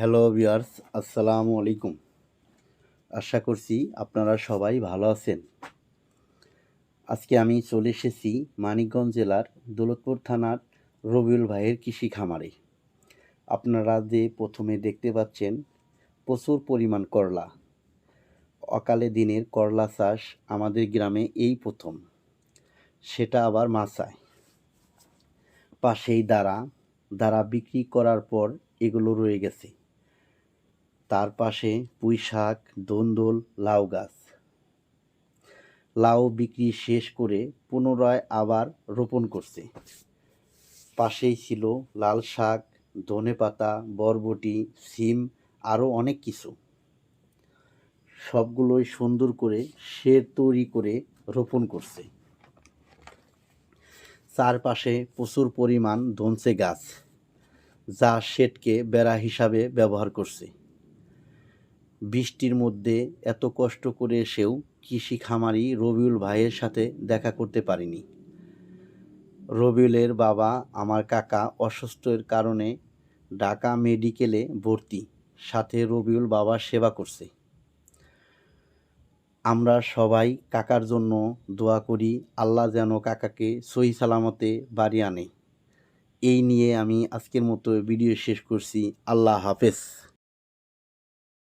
Hello viewers, আসসালামু আলাইকুম। আশা করছি আপনারা সবাই ভালো আছেন। আজকে আমি চলে এসেছি মানিকগঞ্জ জেলার দৌলতপুর থানার রবিউল ভাইয়ের কৃষি খামারে। আপনারা যে প্রথমে দেখতে পাচ্ছেন, প্রচুর পরিমাণ করলা। অকালে দিনের করলা চাষ আমাদের গ্রামে এই প্রথম। সেটা আবার মাচায় পাশেই দাঁড়া দাঁড়া বিক্রি করার পর এগুলো রয়ে গেছে। তার পাশে পুঁই শাক, দন্দল, লাউ গাছ। লাউ বিক্রি শেষ করে পুনরায় আবার রোপণ করছে। পাশেই ছিল লাল শাক ধনেপাতা বরবটি, সিম, আরও অনেক কিছু। সবগুলোই সুন্দর করে শের তৈরি করে রোপণ করছে। চারপাশে প্রচুর পরিমাণ ধনসে গাছ, যা শেডকে বেড়া হিসাবে ব্যবহার করছে। বৃষ্টির মধ্যে এত কষ্ট করে এসেও কৃষি খামারি রবিউল ভাইয়ের সাথে দেখা করতে পারিনি। রবিউলের বাবা আমার কাকা অসুস্থের কারণে ঢাকা মেডিকেলে ভর্তি, সাথে রবিউল বাবা সেবা করছে। আমরা সবাই কাকার জন্য দোয়া করি, আল্লাহ যেন কাকাকে সহি সালামতে বাড়ি আনে। এই নিয়ে আমি আজকের মতো ভিডিও শেষ করছি। আল্লাহ হাফেজ।